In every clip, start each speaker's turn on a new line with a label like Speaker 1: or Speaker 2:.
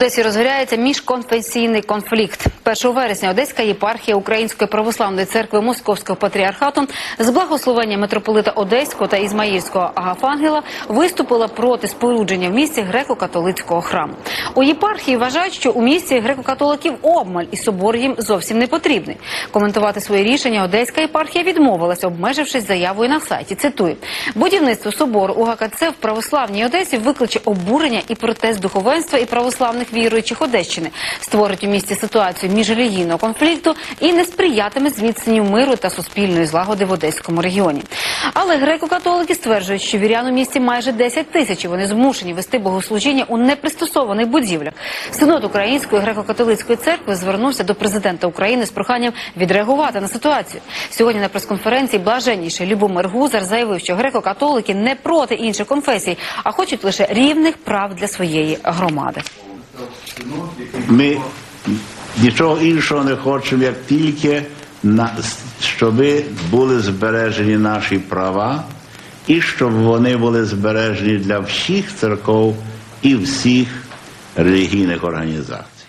Speaker 1: Одесі розгоряється міжконфесійний конфлікт. 1 вересня Одеська єпархія Української православної церкви Московського патріархату з благословення митрополита Одеського та Ізмаїльського Агафангела виступила проти спорудження в місті греко-католицького храму. У єпархії вважають, що у місті греко-католиків обмаль і собор їм зовсім не потрібний. Коментувати своє рішення Одеська єпархія відмовилася, обмежившись заявою на сайті. Цитую: будівництво собору у ГКЦ в православній Одесі викличе обурення і протест духовенства і православних віруючих Одещини, створить у місті ситуацію міжрелігійного конфлікту і не сприятиме зміцненню миру та суспільної злагоди в одеському регіоні. Але греко-католики стверджують, що вірян у місті майже 10 тисяч. і Вони змушені вести богослужіння у непристосованих будівлях. Синод Української греко-католицької церкви звернувся до президента України з проханням відреагувати на ситуацію. Сьогодні на прес-конференції блаженніший Любомир Гузар заявив, що греко-католики не проти інших конфесій, а хочуть лише рівних прав для своєї громади.
Speaker 2: Ми нічого іншого не хочемо, як тільки щоб були збережені наші права і щоб вони були збережені для всіх церков і всіх релігійних організацій.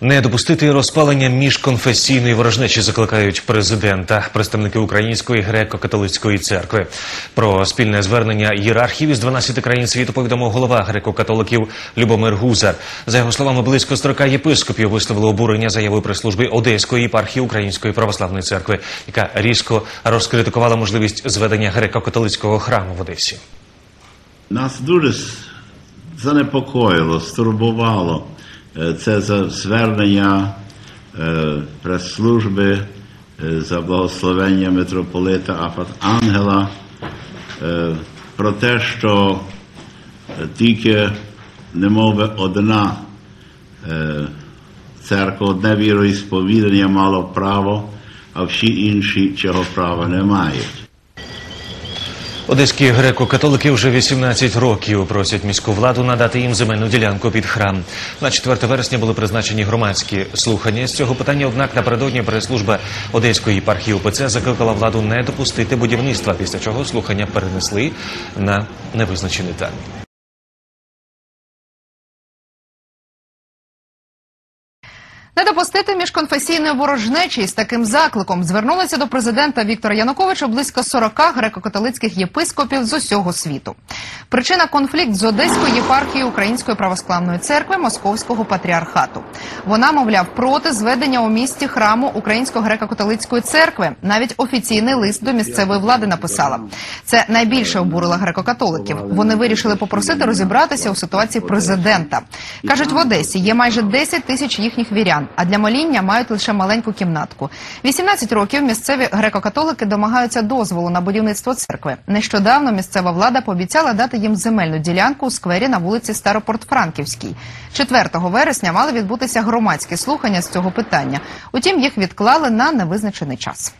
Speaker 3: Не допустити розпалення міжконфесійної ворожнечі закликають президента, представники Української греко-католицької церкви. Про спільне звернення ієрархів із 12 країн світу повідомив голова греко-католиків Любомир Гузар. За його словами, близько 40 єпископів висловили обурення заявою прес-служби Одеської єпархії Української православної церкви, яка різко розкритикувала можливість зведення греко-католицького храму в Одесі.
Speaker 2: Нас дуже занепокоїло, стурбувало це за звернення прес-служби за благословення митрополита Афат Ангела про те, що тільки немов би одна церква, одне віроісповідання мало право, а всі інші цього права не мають.
Speaker 3: Одеські греко-католики вже 18 років просять міську владу надати їм земельну ділянку під храм. На 4 вересня були призначені громадські слухання з цього питання. Однак напередодні прес-служба Одеської єпархії ОПЦ закликала владу не допустити будівництва, після чого слухання перенесли на невизначений термін.
Speaker 4: Не допустити міжконфесійної ворожнечі з таким закликом звернулися до президента Віктора Януковича близько 40 греко-католицьких єпископів з усього світу. Причина конфлікт з Одеською єпархією Української православної церкви Московського патріархату. Вона, мовляв, проти зведення у місті храму Української греко-католицької церкви. Навіть офіційний лист до місцевої влади написала. Це найбільше обурило греко-католиків. Вони вирішили попросити розібратися у ситуації президента. кажуть, в Одесі є майже 10 тисяч їхніх вірян, а для моління мають лише маленьку кімнатку. 18 років місцеві греко-католики домагаються дозволу на будівництво церкви. Нещодавно місцева влада пообіцяла дати їм земельну ділянку у сквері на вулиці Старопорт-Франківській. 4 вересня мали відбутися громадські слухання з цього питання. Утім, їх відклали на невизначений час.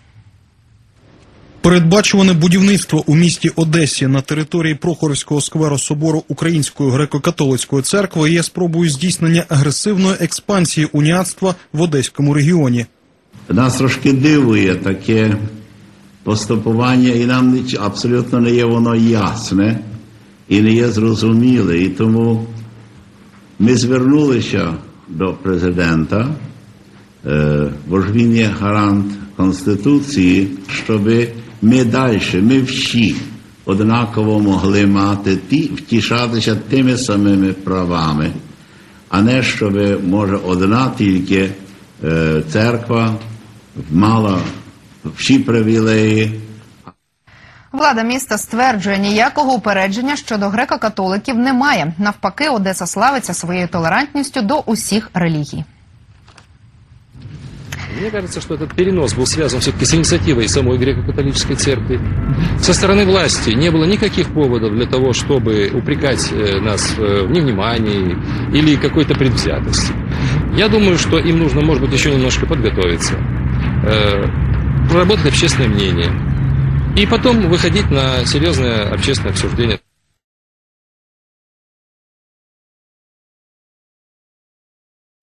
Speaker 5: Передбачуване будівництво у місті Одесі на території Прохоровського скверу собору Української греко-католицької церкви є спробою здійснення агресивної експансії уніатства в Одеському регіоні.
Speaker 2: Нас трошки дивує таке поступування, і нам абсолютно не є воно ясне і не є зрозуміле. І тому ми звернулися до президента, бо ж він є гарант Конституції, щоб ми далі, ми всі однаково могли мати ті, втішатися тими самими правами, а не щоб, може, одна тільки е, церква мала всі привілеї,
Speaker 4: Влада міста стверджує, ніякого упередження щодо греко-католиків немає. Навпаки, Одеса славиться своєю толерантністю до усіх релігій.
Speaker 6: Мне кажется, что этот перенос был связан все-таки с инициативой самой греко-католической церкви. Со стороны власти не было никаких поводов для того, чтобы упрекать э, нас э, в невнимании или какой-то предвзятости. Я думаю, что им нужно, может быть, еще немножко подготовиться, э, проработать общественное мнение и потом выходить на серьезное общественное обсуждение.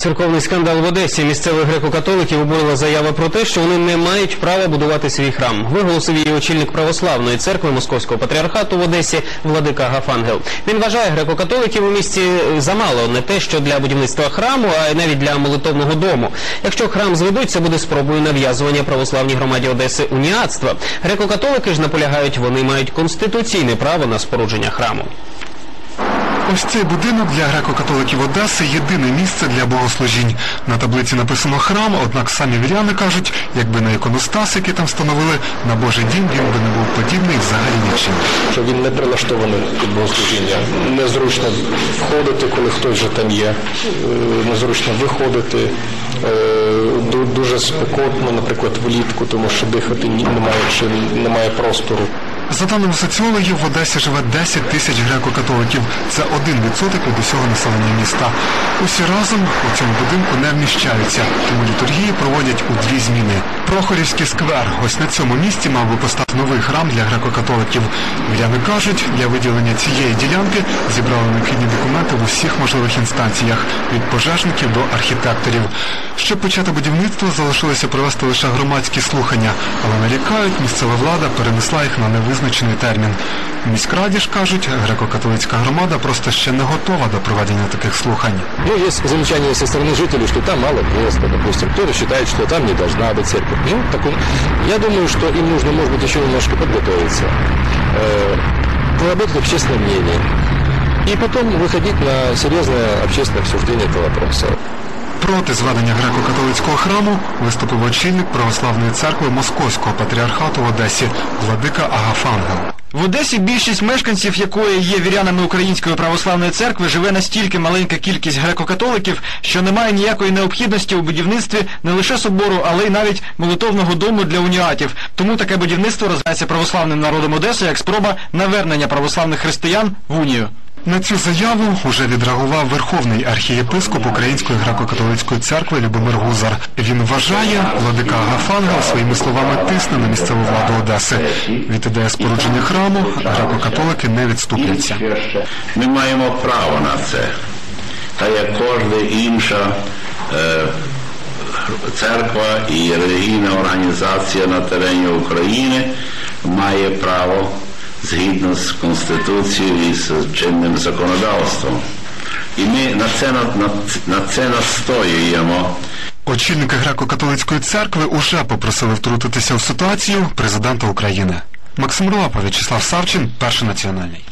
Speaker 7: Церковний скандал в Одесі місцевих греко-католиків обурила заява про те, що вони не мають права будувати свій храм. Виголосив її очільник православної церкви Московського патріархату в Одесі Владика Гафангел. Він вважає греко-католиків у місті замало не те, що для будівництва храму, а й навіть для молитовного дому. Якщо храм зведуть, це буде спробою нав'язування православній громаді Одеси уніатства. Греко-католики ж наполягають, вони мають конституційне право на спорудження храму.
Speaker 8: Ось цей будинок для греко-католиків Одеси єдине місце для богослужінь. На таблиці написано храм, однак самі віряни кажуть, якби на іконостас, який там встановили, на Божий дім він би не був подібний взагалі нічим.
Speaker 9: що він не прилаштований під богослужіння. Незручно входити, коли хтось вже там є, е, незручно виходити. Е, Дуже спекотно, наприклад, влітку, тому що дихати немає чи немає простору.
Speaker 8: За даними соціологів, в Одесі живе 10 тисяч греко-католиків. Це 1% від усього населення міста. Усі разом у цьому будинку не вміщаються, тому літургії проводять у дві зміни. Прохорівський сквер. Ось на цьому місці мав би постати новий храм для греко-католиків. Віряни кажуть, для виділення цієї ділянки зібрали необхідні документи в усіх можливих інстанціях від пожежників до архітекторів. Щоб почати будівництво, залишилося провести лише громадські слухання, але нарікають, місцева влада перенесла їх на невизначений термін. У міськраді ж кажуть, греко-католицька громада просто ще не готова до проведення таких слухань.
Speaker 9: Ну, есть замечания со стороны жителей, что там мало места, допустим. Кто-то считает, что там не должна быть церковь. Ну, так он- я думаю, что им нужно, может быть, еще немножко подготовиться, э, проработать общественное мнение. И потом выходить на серьезное общественное обсуждение этого вопроса.
Speaker 8: Проти зведення греко-католицького храму виступив очільник православної церкви Московського патріархату в Одесі Владика Агафангел.
Speaker 10: В Одесі більшість мешканців, якої є вірянами Української православної церкви, живе настільки маленька кількість греко-католиків, що немає ніякої необхідності у будівництві не лише собору, але й навіть молитовного дому для уніатів. Тому таке будівництво розглядається православним народом Одеси як спроба навернення православних християн в унію.
Speaker 8: На цю заяву уже відреагував верховний архієпископ Української греко-католицької церкви Любомир Гузар. Він вважає, владика Агафангел своїми словами тисне на місцеву владу Одеси. Від ідеї спорудження храму греко-католики не відступляться.
Speaker 2: Ми маємо право на це. Та як кожна інша е, церква і релігійна організація на терені України має право згідно з Конституцією і з чинним законодавством. І ми на це, на, на, це настоюємо.
Speaker 8: Очільники греко-католицької церкви уже попросили втрутитися в ситуацію президента України. Максим Рулапа, В'ячеслав Савчин, перший національний.